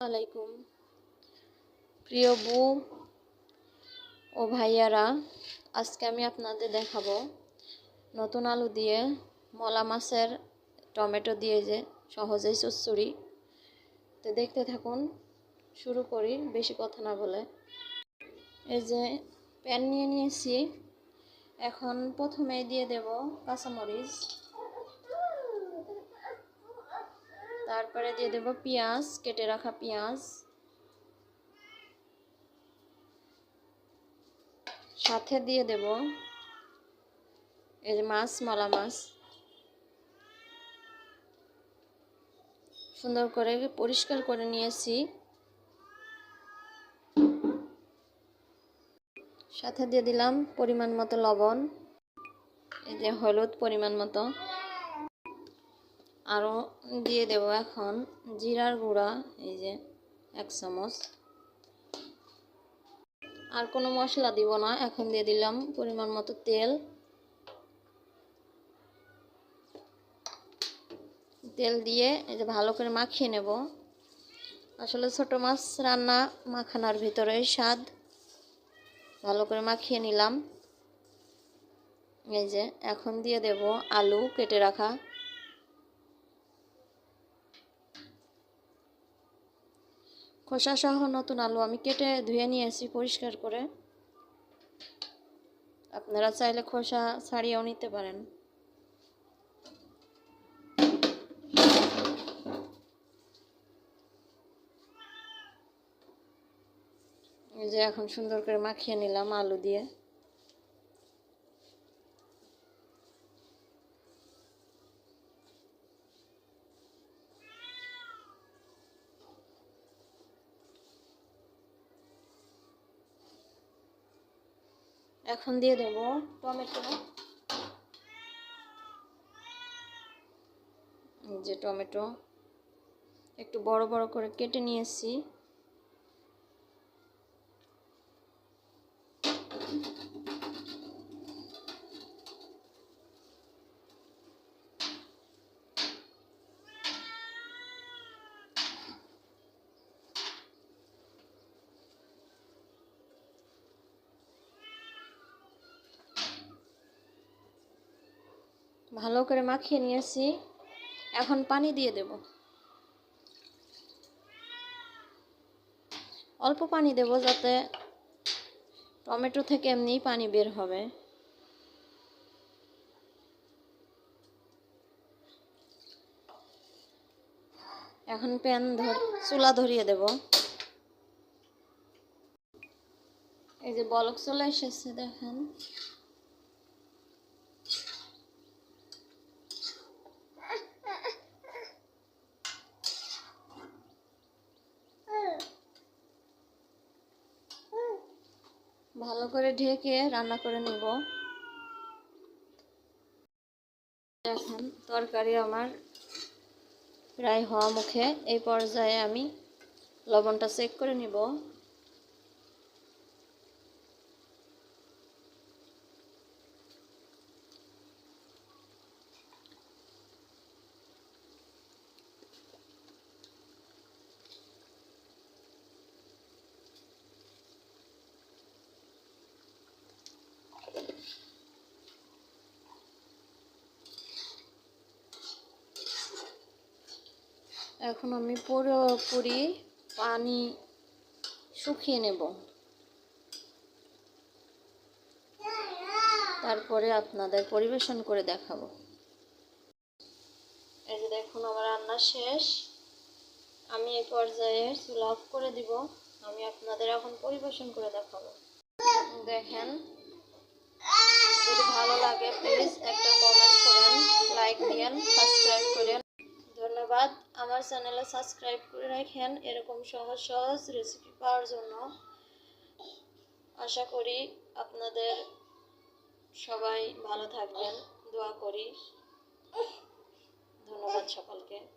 আলাইকুম প্রিয় বউ ও ভাইয়ারা, আজকে আমি আপনাদের দেখাবো নতুন আলু দিয়ে মলা মাছের টমেটো দিয়ে যে সহজেই চচ্চড়ি। তো দেখতে থাকুন, শুরু করি, বেশি কথা না বলে। এই যে প্যান নিয়ে নিয়েছি। এখন প্রথমে দিয়ে দেব কাঁচামরিচ। তারপরে দিয়ে দেব পেঁয়াজ, কেটে রাখা পেঁয়াজ। সাথে দিয়ে দেব এই যে মাছ, মলা মাছ। সুন্দর করে পরিষ্কার করে নিয়েছি। সাথে দিয়ে দিলাম পরিমাণ মতো লবণ। এই যে হলুদ পরিমাণ মতো। আরও দিয়ে দেব এখন জিরার গুঁড়া, এই যে এক চামচ। আর কোনো মশলা দিব না, এখন দিয়ে দিলাম পরিমাণ মতো তেল। তেল দিয়ে এই যে ভালো করে মাখিয়ে নেব। আসলে ছোট মাছ রান্না মাখানার ভিতরে স্বাদ। ভালো করে মাখিয়ে নিলাম। এই যে এখন দিয়ে দেব আলু কেটে রাখা। খোসা সহ নতুন আলু আমি কেটে ধুয়ে নিয়েছি পরিষ্কার করে। আপনারা চাইলে খোসা ছাড়িয়েও নিতে পারেন। যে এখন সুন্দর করে মাখিয়ে নিলাম আলু দিয়ে। এখন দিয়ে দেব টমেটো। যে টমেটো। একটু বড় বড় করে কেটে নিয়েছি। ভালো করে মাখিয়ে নিয়েছি। এখন পানি দিয়ে দেব। অল্প পানি দেব যাতে টমেটো থেকে এমনিই পানি বের হবে। এখন প্যান ধর, চুলা ধরিয়ে দেব। এই যে বলক চলে এসেছে, দেখেন। ভালো করে ঢেকে রান্না করে নিব। এখন তরকারি আমার প্রায় হওয়া মুখে। এই পর্যায়ে আমি লবণটা চেক করে নিব। এখন আমি পুরোপুরি পানি শুকিয়ে নেব। তারপরে আপনাদের পরিবেশন করে দেখাবো। এই যে দেখুন, আমার রান্না শেষ। আমি এই পর্যায়ে চুল অফ করে দিব। আমি আপনাদের এখন পরিবেশন করে দেখাবো। দেখেন, যদি ভালো লাগে প্লিজ একটা কমেন্ট করেন লাইক দিয়েন সাবস্ক্রাইব আমার চ্যানেলে সাবস্ক্রাইব করে রাখেন। এরকম সহজ সহজ রেসিপি পাওয়ার জন্য। আশা করি আপনাদের সবাই ভালো থাকবেন। দোয়া করি। ধন্যবাদ সকলকে।